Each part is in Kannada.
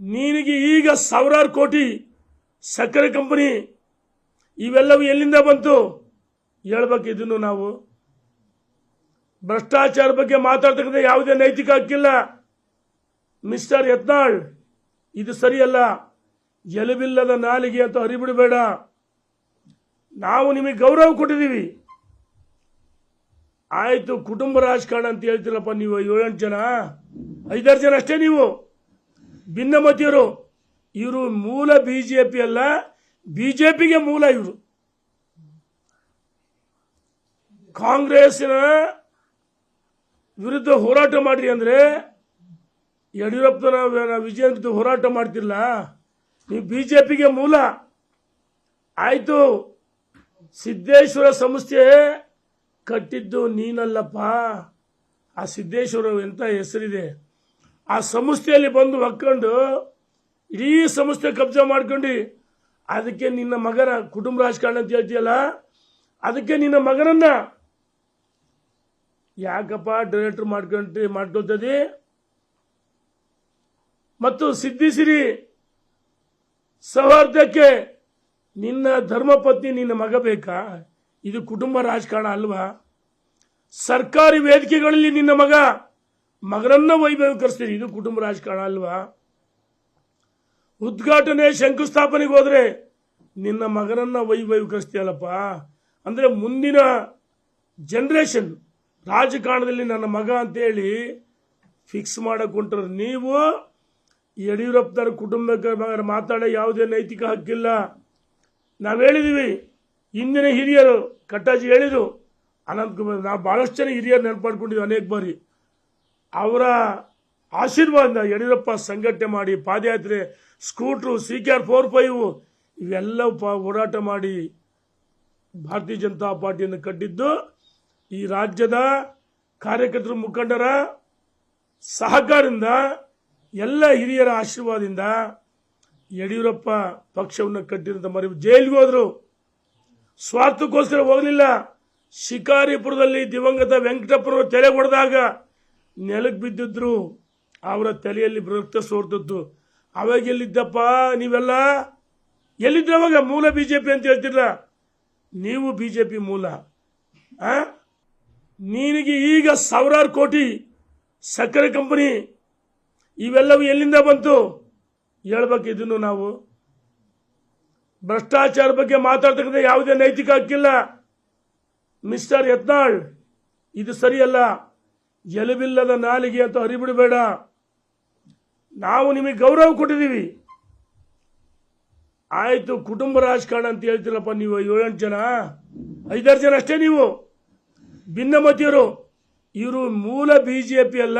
ನಿನಗೆ ಈಗ ಸಾವಿರಾರು ಕೋಟಿ ಸಕ್ಕರೆ ಕಂಪನಿ ಇವೆಲ್ಲವೂ ಎಲ್ಲಿಂದ ಬಂತು? ಹೇಳ್ಬೇಕು ಇದನ್ನು ನಾವು. ಭ್ರಷ್ಟಾಚಾರ ಬಗ್ಗೆ ಮಾತಾಡ್ತಕ್ಕಂಥ ಯಾವುದೇ ನೈತಿಕ ಹಕ್ಕಿಲ್ಲ. ಮಿಸ್ಟರ್ ಯತ್ನಾಳ್, ಇದು ಸರಿಯಲ್ಲ. ಎಲುಬಿಲ್ಲದ ನಾಲಿಗೆ ಅಂತ ಹರಿಬಿಡಬೇಡ. ನಾವು ನಿಮಗೆ ಗೌರವ ಕೊಟ್ಟಿದ್ದೀವಿ. ಆಯಿತು, ಕುಟುಂಬ ರಾಜಕಾರಣ ಅಂತ ಹೇಳ್ತೀರಪ್ಪ ನೀವು ಏಳೆಂಟು ಜನ. ಐದಾರು ಜನ ಅಷ್ಟೇ ನೀವು. ಭಿನ್ನಮತಿಯರು ಇವರು ಮೂಲ ಬಿ ಜೆ ಪಿ ಅಲ್ಲ ಬಿಜೆಪಿಗೆ ಮೂಲ ಇವರು. ಕಾಂಗ್ರೆಸ್ನ ವಿರುದ್ಧ ಹೋರಾಟ ಮಾಡ್ರಿ ಅಂದ್ರೆ ಯಡಿಯೂರಪ್ಪನ ವಿಜಯ ಹೋರಾಟ ಮಾಡ್ತಿಲ್ಲ ನೀವು ಬಿಜೆಪಿಗೆ ಮೂಲ. ಆಯಿತು, ಸಿದ್ದೇಶ್ವರ ಸಂಸ್ಥೆ ಕಟ್ಟಿದ್ದು ನೀನಲ್ಲಪ್ಪ. ಆ ಸಿದ್ದೇಶ್ವರ ಎಂತ ಹೆಸರಿದೆ? ಆ ಸಂಸ್ಥೆಯಲ್ಲಿ ಬಂದು ಹಾಕ್ಕೊಂಡು ಇಡೀ ಸಂಸ್ಥೆ ಕಬ್ಜಾ ಮಾಡ್ಕೊಂಡು, ಅದಕ್ಕೆ ನಿನ್ನ ಮಗನ ಕುಟುಂಬ ರಾಜಕಾರಣ ಅಂತ ಹೇಳ್ತೀಯಲ್ಲ, ಅದಕ್ಕೆ ನಿನ್ನ ಮಗನನ್ನ ಯಾಕಪ್ಪ ಡೈರೆಕ್ಟರ್ ಮಾಡ್ಕೊಂಡ್ರಿ ಮಾಡ್ಕೊಳ್ತದೆ ಮತ್ತು ಸಿದ್ಧಿಸಿರಿ ಸೌಹಾರ್ದಕ್ಕೆ ನಿನ್ನ ಧರ್ಮಪತ್ನಿ ನಿನ್ನ ಮಗ ಬೇಕಾ? ಇದು ಕುಟುಂಬ ರಾಜಕಾರಣ ಅಲ್ವಾ? ಸರ್ಕಾರಿ ವೇದಿಕೆಗಳಲ್ಲಿ ನಿನ್ನ ಮಗ ಮಗನನ್ನ ವೈಭವೀಕರಿಸ್ತೀರಿ ಇದು ಕುಟುಂಬ ರಾಜಕಾರಣ ಅಲ್ವಾ? ಉದ್ಘಾಟನೆ ಶಂಕುಸ್ಥಾಪನೆಗೆ ಹೋದ್ರೆ ನಿನ್ನ ಮಗನನ್ನ ವೈಭವೀಕರಿಸ್ತೀಯಲ್ಲಪ್ಪ ಅಂದ್ರೆ ಮುಂದಿನ ಜನರೇಷನ್ ರಾಜಕಾರಣದಲ್ಲಿ ನನ್ನ ಮಗ ಅಂತೇಳಿ ಫಿಕ್ಸ್ ಮಾಡಕ್ ನೀವು ಯಡಿಯೂರಪ್ಪನವ್ರ ಕುಟುಂಬಕ್ಕೆ ಮಾತಾಡೋ ಯಾವುದೇ ನೈತಿಕ ಹಕ್ಕಿಲ್ಲ. ನಾವು ಹೇಳಿದೀವಿ, ಹಿಂದಿನ ಹಿರಿಯರು ಕಟ್ಟಾಜಿ ಹೇಳಿದ್ರು, ಅನಂತಕುಮಾರ್, ನಾವು ಭಾಳಷ್ಟು ಜನ ಹಿರಿಯರು ನೆನಪಾಡ್ಕೊಂಡಿದ್ವಿ ಅನೇಕ ಬಾರಿ. ಅವರ ಆಶೀರ್ವಾದ ಯಡಿಯೂರಪ್ಪ ಸಂಘಟನೆ ಮಾಡಿ, ಪಾದಯಾತ್ರೆ, scooter, C K R four five ಇವೆಲ್ಲ ಹೋರಾಟ ಮಾಡಿ ಭಾರತೀಯ ಜನತಾ ಪಾರ್ಟಿಯನ್ನು ಕಟ್ಟಿದ್ದು, ಈ ರಾಜ್ಯದ ಕಾರ್ಯಕರ್ತರ ಮುಖಂಡರ ಸಹಕಾರದಿಂದ, ಎಲ್ಲ ಹಿರಿಯರ ಆಶೀರ್ವಾದದಿಂದ ಯಡಿಯೂರಪ್ಪ ಪಕ್ಷವನ್ನು ಕಟ್ಟಿದಂಥ ಮರಿ ಜೈಲಿಗೆ ಹೋದ್ರು. ಸ್ವಾರ್ಥಕ್ಕೋಸ್ಕರ ಹೋಗಲಿಲ್ಲ. ಶಿಕಾರಿಪುರದಲ್ಲಿ ದಿವಂಗತ ವೆಂಕಟಪ್ಪನವರು ತೆರೆ ಹೊಡೆದಾಗ ನೆಲಕ್ಕೆ ಬಿದ್ದಿದ್ರು, ಅವರ ತಲೆಯಲ್ಲಿ ರಕ್ತ ಸೋರ್ತದ್ದು ಅವಾಗ ಎಲ್ಲಿದ್ದಪ್ಪ ನೀವೆಲ್ಲ? ಎಲ್ಲಿದ್ರು ಅವಾಗ? ಮೂಲ ಬಿಜೆಪಿ ಅಂತ ಹೇಳ್ತಿಲ್ಲ ನೀವು ಬಿಜೆಪಿ ಮೂಲ. ಆ? ನಿನಗೆ ಈಗ ಸಾವಿರಾರು ಕೋಟಿ ಸಕ್ಕರೆ ಕಂಪನಿ, ಇವೆಲ್ಲವೂ ಎಲ್ಲಿಂದ ಬಂತು? ಹೇಳ್ಬೇಕು ಇದನ್ನು ನಾವು. ಭ್ರಷ್ಟಾಚಾರ ಬಗ್ಗೆ ಮಾತಾಡ್ತಕ್ಕಂಥ ಯಾವುದೇ ನೈತಿಕ ಹಕ್ಕಿಲ್ಲ. ಮಿಸ್ಟರ್ ಯತ್ನಾಳ್, ಇದು ಸರಿಯಲ್ಲ. ಎಲುಬಿಲ್ಲದ ನಾಲಿಗೆ ಅಂತ ಹರಿಬಿಡಬೇಡ ನಾವು ನಿಮಗೆ ಗೌರವ ಕೊಟ್ಟಿದ್ದೀವಿ. ಆಯ್ತು, ಕುಟುಂಬ ರಾಜಕಾರಣ ಅಂತ ಹೇಳ್ತೀರಪ್ಪ ನೀವು ಏಳೆಂಟು ಜನ. ಐದಾರು ಜನ ಅಷ್ಟೇ ನೀವು. ಭಿನ್ನಮತಿಯರು. ಇವರು ಮೂಲ ಬಿಜೆಪಿ ಅಲ್ಲ,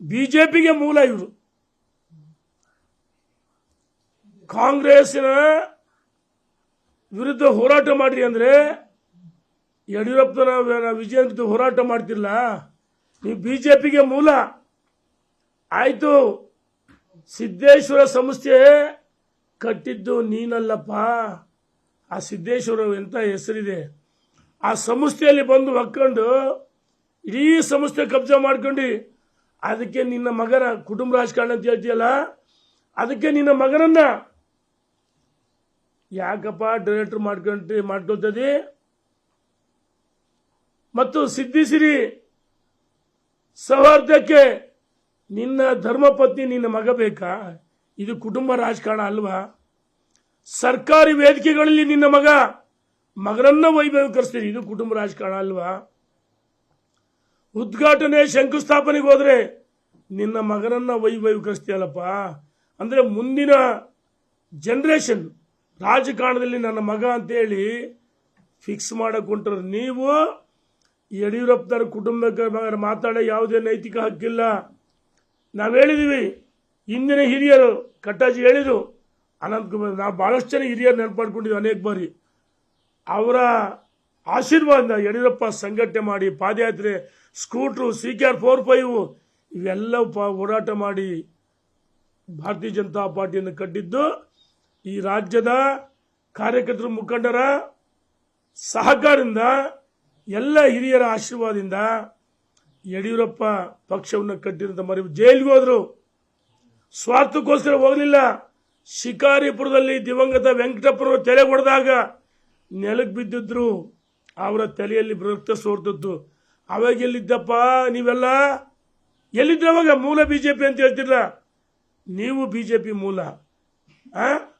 ಬಿಜೆಪಿಗೆ ಮೂಲ ಇವರು. ಕಾಂಗ್ರೆಸ್ನ ವಿರುದ್ಧ ಹೋರಾಟ ಮಾಡ್ರಿ ಅಂದ್ರೆ ಯಡಿಯೂರಪ್ಪನ ವಿಜಯ ಹೋರಾಟ ಮಾಡ್ತಿಲ್ಲ ನೀವು ಬಿಜೆಪಿಗೆ ಮೂಲ. ಆಯ್ತು, ಸಿದ್ದೇಶ್ವರ ಸಂಸ್ಥೆ ಕಟ್ಟಿದ್ದು ನೀನಲ್ಲಪ್ಪ. ಆ ಸಿದ್ದೇಶ್ವರ ಎಂತ ಹೆಸರಿದೆ? ಆ ಸಂಸ್ಥೆಯಲ್ಲಿ ಬಂದು ಹಾಕೊಂಡು ಇಡೀ ಸಂಸ್ಥೆ ಕಬ್ಜಾ ಮಾಡ್ಕೊಂಡು. ಅದಕ್ಕೆ ನಿನ್ನ ಮಗನ ಕುಟುಂಬ ರಾಜಕಾರಣ ಅಂತ ಹೇಳ್ತೀಯಲ್ಲ? ಅದಕ್ಕೆ ನಿನ್ನ ಮಗನನ್ನ? ಯಾಕಪ್ಪ ಡೈರೆಕ್ಟರ್ ಮಾಡ್ಕೊಂಡ್ರಿ ಮಾಡ್ಕೊಳ್ತದೆ ಮತ್ತು ಸಿದ್ಧಿಸಿರಿ ಸೌಹಾರ್ದಕ್ಕೆ ನಿನ್ನ ಧರ್ಮಪತ್ನಿ ನಿನ್ನ ಮಗ ಬೇಕಾ? ಇದು ಕುಟುಂಬ ರಾಜಕಾರಣ ಅಲ್ವಾ? ಸರ್ಕಾರಿ ವೇದಿಕೆಗಳಲ್ಲಿ ನಿನ್ನ ಮಗ ಮಗನನ್ನ ವೈಭವೀಕರಿಸ್ತೀರಿ ಇದು ಕುಟುಂಬ ರಾಜಕಾರಣ ಅಲ್ವಾ? ಉದ್ಘಾಟನೆ ಶಂಕುಸ್ಥಾಪನೆಗೆ ಹೋದ್ರೆ ನಿನ್ನ ಮಗನನ್ನ ವೈಭವೀಕರಿಸ್ತೀಯಲ್ಲಪ್ಪ? ಅಂದ್ರೆ ಮುಂದಿನ ಜನರೇಷನ್ ರಾಜಕಾರಣದಲ್ಲಿ ನನ್ನ ಮಗ ಅಂತೇಳಿ ಫಿಕ್ಸ್ ಮಾಡಕ್ ನೀವು ಯಡಿಯೂರಪ್ಪನವ್ರ ಕುಟುಂಬಕ್ಕೆ ಮಾತಾಡೋ ಯಾವುದೇ ನೈತಿಕ ಹಕ್ಕಿಲ್ಲ. ನಾವು ಹೇಳಿದ್ದೀವಿ ಹಿಂದಿನ ಹಿರಿಯರು ಕಟ್ಟಾಜಿ ಹೇಳಿದ್ರು. ಅನಂತಕುಮಾರ್ ನಾವು ಭಾಳಷ್ಟು ಜನ ಹಿರಿಯರು ನೆನಪಾಡ್ಕೊಂಡಿದ್ವಿ ಅನೇಕ ಬಾರಿ. ಅವರ ಆಶೀರ್ವಾದ ಯಡಿಯೂರಪ್ಪ ಸಂಘಟನೆ ಮಾಡಿ, ಪಾದಯಾತ್ರೆ, scooter, C K R four five ಇವೆಲ್ಲ ಹೋರಾಟ ಮಾಡಿ ಭಾರತೀಯ ಜನತಾ ಪಾರ್ಟಿಯನ್ನು ಕಟ್ಟಿದ್ದು, ಈ ರಾಜ್ಯದ ಕಾರ್ಯಕರ್ತರು ಮುಖಂಡರ ಸಹಕಾರದಿಂದ ಎಲ್ಲ ಹಿರಿಯರ ಆಶೀರ್ವಾದದಿಂದ ಯಡಿಯೂರಪ್ಪ ಪಕ್ಷವನ್ನು ಕಟ್ಟಿದಂತ ಮರಿ ಜೈಲಿಗೆ ಹೋದ್ರು. ಸ್ವಾರ್ಥಕ್ಕೋಸ್ಕರ ಹೋಗಲಿಲ್ಲ. ಶಿಕಾರಿಪುರದಲ್ಲಿ ದಿವಂಗತ ವೆಂಕಟಪ್ಪನವರು ತಲೆ ಹೊಡೆದಾಗ ನೆಲಕ್ಕೆ ಬಿದ್ದಿದ್ರು. ಅವರ ತಲೆಯಲ್ಲಿ ರಕ್ತ ಸೋರ್ತದ್ದು ಅವಾಗ ಎಲ್ಲಿದ್ದಪ್ಪ ನೀವೆಲ್ಲ? ಎಲ್ಲಿದ್ದ ಅವಾಗ? ಮೂಲ ಬಿಜೆಪಿ ಅಂತ ಹೇಳ್ತಿಲ್ಲ ನೀವು ಬಿಜೆಪಿ ಮೂಲ. ಆ?